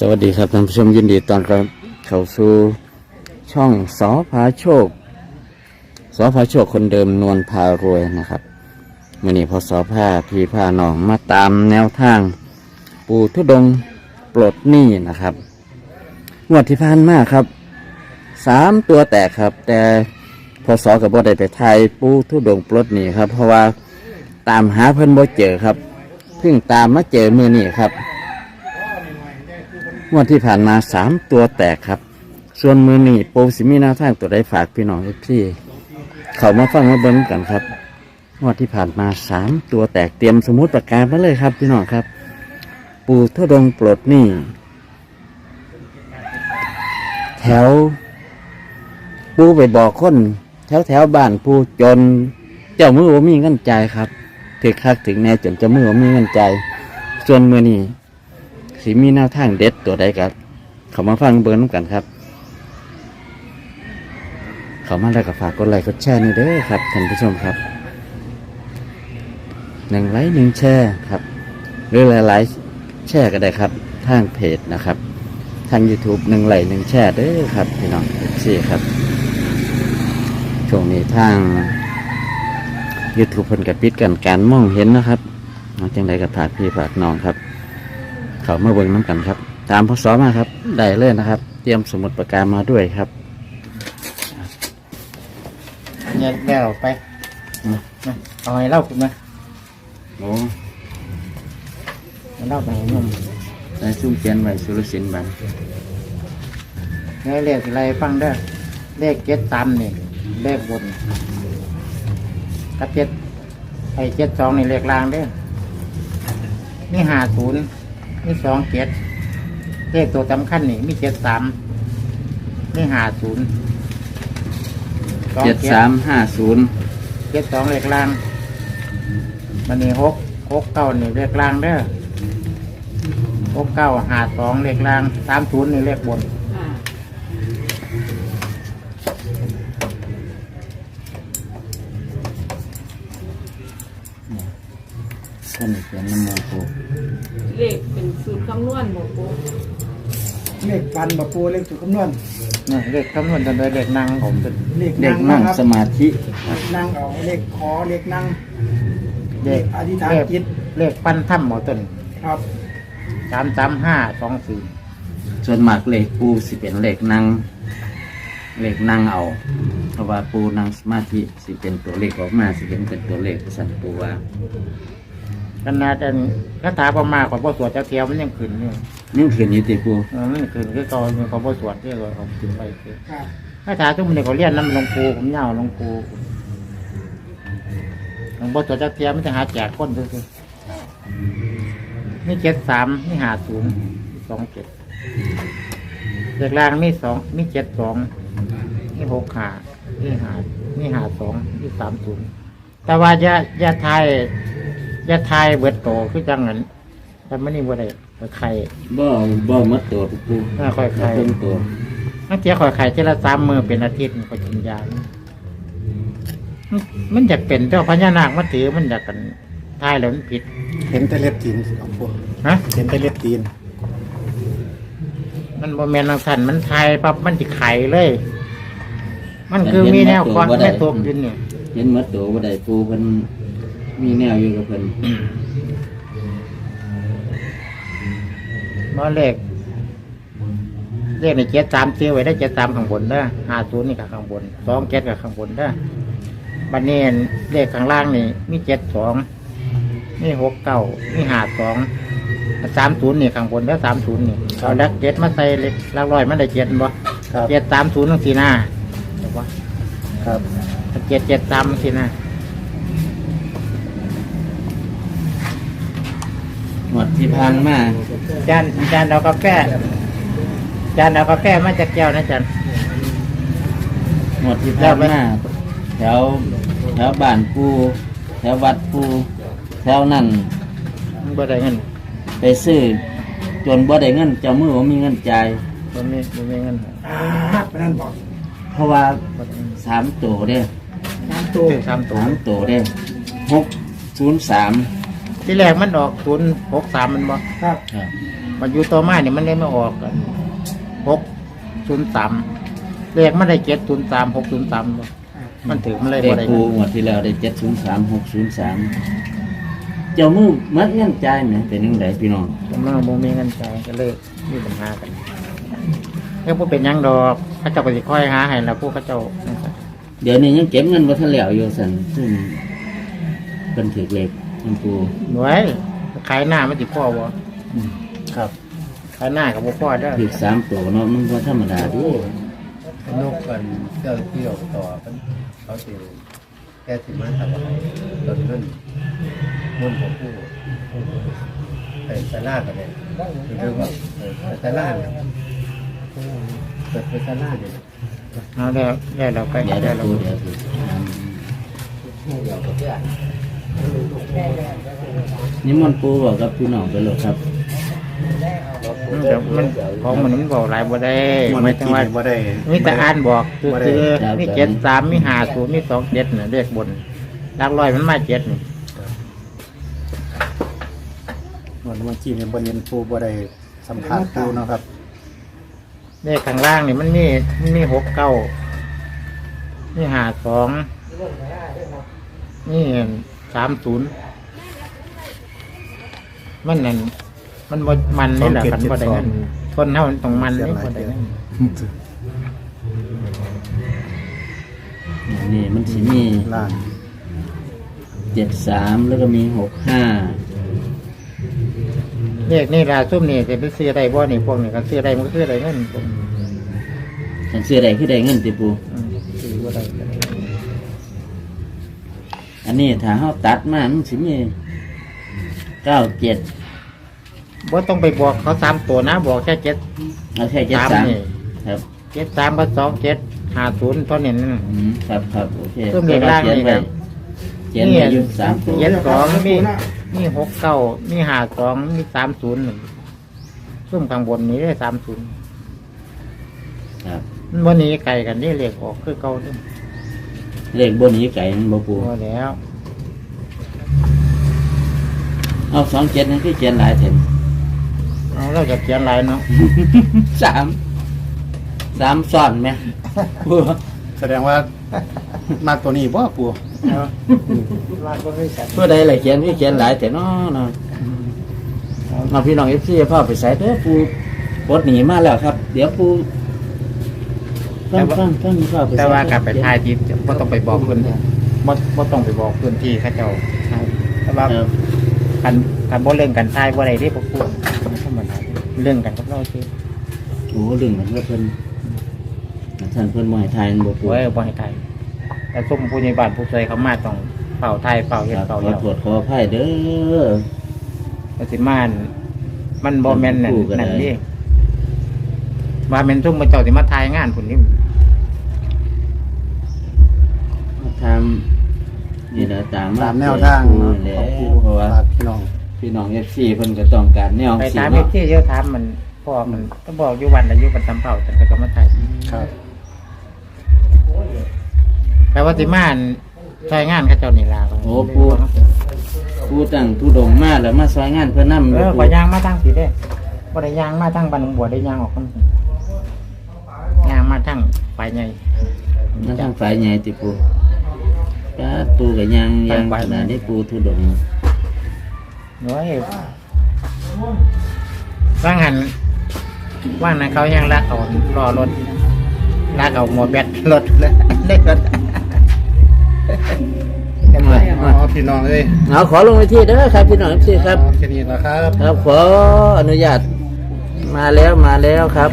สวัสดีครับท่านผู้ชมยินดีต้อนรับเข้าสู่ช่องสอพาโชคสอพาโชคคนเดิมนวลพารวยนะครับมื่อนี้พอสอพาพี่พาน้องมาตามแนวทาง ปูทุดงปลดหนี้นะครับงวดที่ผ่านมาครับสามตัวแตกครับ แต่พอสอกับบ่ได้ไปไทยปูทุดงปลดหนี้ครับ เพราะว่าตามหาเพิ่อนบ่เจอครับเพิ่งตามมาเจอมื่อนี้ครับ งวดที่ผ่านมาสามตัวแตกครับ ส่วนมือนี่ปูสิมีนวทางตัวใดฝากพี่น้องพี่เขามาฟังมาเบิ้งกันครับงวดที่ผ่านมาสามตัวแตกเตรียมสมุดประกาศมาเลยครับพี่น้องครับ ปูทดงปลดหนี้แถวปูไปบอกคน แถวแถวบ้านปูจน เจ้ามือว่ามีเงินใจครับ ถึกคักถึงแน่จนเจ้ามือว่ามีเงินใจ ส่วนมือนี้ สิมีแนวทางเด็ดตัวใดครับเขามาฟังเบิร์น้ำกันครับ เขามาแล้วก็ฝากกดไลค์กดแชร์นี่เด้อครับท่านผู้ชมครับหนึ่งไลค์หนึ่งแชร์ครับ หรือหลายๆแชร์ก็ได้ครับ ทางเพจนะครับ ทาง YouTube หนึ่งไลค์หนึ่งแชร์เด้อครับพี่น้องเอฟซีครับช่วงนี้ทาง YouTube เพิ่นกับปิดกันการมองเห็นนะครับเอาจังไดกับฝากพี่ฝากน้องครับ เขามาเบิ่งน้ำกันครับ ตามพศมาครับ ได้เลยนะครับ เตรียมสมุดประกามาด้วยครับเนี่ยแล้วไปอืมมาเอาให้เล่าคุณนะโอ้ให้เล่าไปให้นุ่มได้ซุ่มเขียนไว้สุรสินบันเนี่ยเลขอะไรฟังได้อเลขเจ็ดสามนี่เลขบนกับเจ็ดไอ้เจ็ดสองนี่เลขล่างเด้อมีห้าศูนย์ มีสองเจ็ดเลขตัวสำคัญนี่ มีเจ็ดสามมีห้าศูนย์เจ็ดสามห้าศูนย์เจ็ดสองเลขล่าง มันนี่หกหกเก้านี่เลขล่างเด้อหกเก้าห้าสองเลขล่างสามศูนย์นี่เลขบนท่านเขียนน้ำโมโก เลขเป็นสูตรคำนวณบอกปูเลขฟันบะปูเลขจุดคำนวณนี่เลขคำนวณจนได้เลขนั่งผมเป็นเลขเด็นั่กงนั่งนะครับสมาธิเลขนั่งเอาเลขขอเลขนั่ง เลขอธิษฐานเลขจิต เลขปั้นถ้ำหมอต้นครับสามสามห้าสองสี่ส่วนมากเลขปูสิเป็นเลขนั่งเลขนั่งเอา เพราะว่าปูนั่งสมาธิสิเป็นตัวเลขออกมาสิเป็นเป็นตัวเลขสันปูว่า ขนาดอันคาถาประมาของพ่อสวดเจ้าเทียวมันยังขึ้นอยู่นี่เขียนอยี่ติปูเออมันขึ้นคือตอนของพ่อสวดที่เราเอาขึ้นไปคือครับคาถาทุกมันเขาเรียนน้ำหลวงปูผมยาวหลวงปูหลวงพ่อสวดเจ้าเทียวมันจะหาแจกคนคือนี่เจ็ดสามนี่หาศูนย์สองเจ็ดเลขล่างมีสองมีเจ็ดสองนี่หกขานี่หานี่หาสองนี่สามศูนย์แต่ว่าอย่าอย่าทาย อย่าทายเบิดโตคือจังนั้นแต่ไม่นี่บ่ได้ข่อยไข่บ่บ่หมัดตัวปูน่าข่อยไข่เพิ่มตัวนักเที่ยข่อยไข่เทละสามมือเป็นอาทิตย์ข่อยกินยามันมันอยากเป็นเจ้าพญานาคมาถือมันอยากกันทายแล้วมันผิดเห็นแต่เล็บตีนของปูฮะ เห็นแต่เล็บตีนมันบ่แม่นทางสันมันทายปั๊บมันจะไข่เลย มันคือมีแนวควันแม่ตกดินเนี่ยเห็นหมัดตัวบ่ได้ปูเพิ่น มีแนวอยู่กับเพิ่นมาเลขเลขในเจ็ดสามซื้อไว้ได้เจ็ดสามข้างบนเด้อห้าศูนย์นี่กับข้างบนสองเจ็ดกับข้างบนเด้อบันนี้เลขข้างล่างนี่มีเจ็ดสองมีหกเก้ามีห้าสองสามศูนย์นี่ข้างบนเด้อสามศูนย์นี่เอาแล้วเจ็ดมาใส่เลขหลักร้อยมันได้เจ็ดบ่ครับ เจ็ดสามศูนย์ตั้งสี่หน้าเห็นบ่ครับ เจ็ดเจ็ดสามสี่หน้า หมดที่พังมาจานจานเอากาแฟจานเอากาแฟมาจากแก้วนะจานหมดที่พังมาแถวแถวบ้านปูแถววัดปูแถวนั่นมันบ่ได้เงิน ไปซื้อจนบ่ได้เงินเจ้ามือบ่มีเงินจ่ายบ่มีบ่มีเงินอ่าไปนั่นบอกเพราะว่าบ่ได้เงินสามตัวเด้น้ำตัวซื้อสามตัวสามตัวเด้หกศูนย์สาม ที่แรกมันออกศูนย์หกสามมันบ่ครับครับมันอยู่ต่อมาเนี่ยมันเลยไม่ออกกันหกศูนย์สามเลขมันได้เจ็ดศูนย์สามหกศูนย์สามมันถือมันเลยเด็บ่กได้ปูงวดที่แล้วได้เจ็ดศูนย์สามหกศูนย์สามเจ้ามือมัดเงินจ่ายไหมเป็นยังไงพี่น้องแต่มันบ่มีเงินใจายก็เลยมีปัญหากันแล้วพวกเป็นหยังดอกเขาเจ้าก็สิค่อยหาให้แล้วพวกเขาเจ้านั่นซะเดี๋ยวนี้ยังเก็บเงินวัฒนแล้วอยู่สันซึ่งเป็นถือเล็ก มันปูหน่วยขายหน้ามันสิพ่อบ่ครับขายหน้ากับบ่พ่อเด้อถือสามตัวเนาะมันก็ธรรมดาดินกกันเจ้าที่ออกต่อกันเขาสิแค่สิมาทำอะไรตอนนั้นมุ่นของผู้ไปสารากันเลยคือว่าไปสาราเนี่ยเปิดไปสาราเนี่ยเอาแล้วแล้วเราไปเดี๋ยวแล้เดี๋ยววเราปูเดี๋ยวปูนี่ มันต์ปูบอกกับพี่น้องไปเลยครับ มันเดี๋ยวมันของมันมันบอกหลายบ่ได้มันไม่ไม่ต้กิองนว่าบ่ได้ มีแต่อ่านบอกคือบ่ได้คือครับ มีเจ็ดสามมีห้าศูนย์มีสองเจ็ดเนี่ยเลขบนหลักร้อยมันมาเจ็ดนี่มันมันกินเนี่ยบ่เน้นปูบ่ได้สัมผัสปูเนาะครับเลขข้างล่างนี่มันมีมันมีหกเก้ามีห้าสองนี่ สามศูนย์มันนั่นมันบ่มันนี่แหละกันบ่ได้เงินทนเท่ามันต้องมันนี่บ่ได้เงินนี่มันสิมีล่างเจ็ดสามแล้วก็มีหกห้าเลขนี่ราซุ่มนี่จะไปซื้อได้บ่นี่พวกนี้ก็ซื้อได้มันก็ซื้อได้เงินพวกนี้ฉันเสื้อใดคือใดเงินติปูอืมซื้อบ่ได้ก็ได้ อันนี้ถ้าเขาตัดมามันสิมีเก้าเจ็ดบ่ต้องไปบอกเขาสามตัวนะ บอกแค่เจ็ดเอาแค่เจ็ดสามสามนี่ครับเจ็ดสามกับสองเจ็ดห้าศูนย์ตอนนี้นั่นน่ะอืมครับครับโอเคเพิ่มเลขล่างนี่เขียนไว้ครับ เขียนไว้อยู่สามตัวเจ็ดสองมีมีหกเก้ามีห้าสองมีสามศูนย์หนึ่งซุ่มข้างบนนี้ได้สามศูนย์ครับมันวันนี้ไก่กันนี่เลขออกคือเก่านี่ เลขบนนี้ไก่มันบ่ปูพอแล้วเอาสองเจ็ดนั่นคือเขียนหลายเถนเอาเราจะเขียนอะไรเนาะ สามสามซ้อนไหมปูแสดงว่ามาตัวนี้บ่ปูเอาว่าก็ไม่ใช่ผู้ใดล่ะเขียนคือเขียนหลายแต่น้อเนาะมาพี่น้องเอฟซีพ่อไปใส่เด้อปูปลดหนีมาแล้วครับ เดี๋ยวปู ฟังฟังฟังพ่อไปใส่แต่ว่ากลับไปทายที่บ่ต้องไปบอกเพื่อนบ่บ่ต้องไปบอกพื้นที่เขาเจ้าทายแต่ว่าครับกันกันบ่เรื่องกันทายบ่ได้ที่พวกพูดธรรมดาเรื่องกันกับเราสิโอ้เรื่องมันก็เพิ่นท่านเพิ่นบ่ให้ทายมันบ่ปูโอ้ยบ่ให้ทายแต่ซุ่มผู้ใหญ่บ้านผู้ช่วยเขามาต้องเป่าทายเป่าเฮ็ดครับเป่าขอแล้วโทษขออภัยเด้อก็สิมาอั่นมันบ่แม่นนั่นผู้ก็ได้นั่นนี่ ว่าแม่นซุ่มมาเจ้าสิมาทายงานพุ่นนี่มาทำนี่แหละตามตามแนวทางเนาะแหละของปูเพราะว่าฝากพี่น้องพี่น้อง FC เพิ่นก็ต้องการแนวไปสิถามเนาะที่เยอะถามมันพ่อมันก็บอกอยู่วันอายุมันทำเป่าจังก็จะมาทายครับแปลว่าสิมาอั่นใช้งานเขาเจ้านี่ล่ะโอ้ปูปูตั้งทุดงมาแล้วมาซอยงานเพิ่นนำเออขอยางมาทางสีเด้บ่ได้ยางมาทางบันบัวได้ยางออกคนยาง มาทางไปใหญ่มาทางฝ่ายใหญ่ติปูก็ปูก็ยังยังขนาดนี้ปูทุดงน้อยว่างหันว่างนั้นเขายังลักเอารอรถลักเอาหมอแบตรถเลยเล็กรถอ๋อพี่น้องเอ้ยเอาขอลงไปที่เด้อครับพี่น้อง FC ครับแค่นี้นะครับ ครับขออนุญาตมาแล้วมาแล้วครับ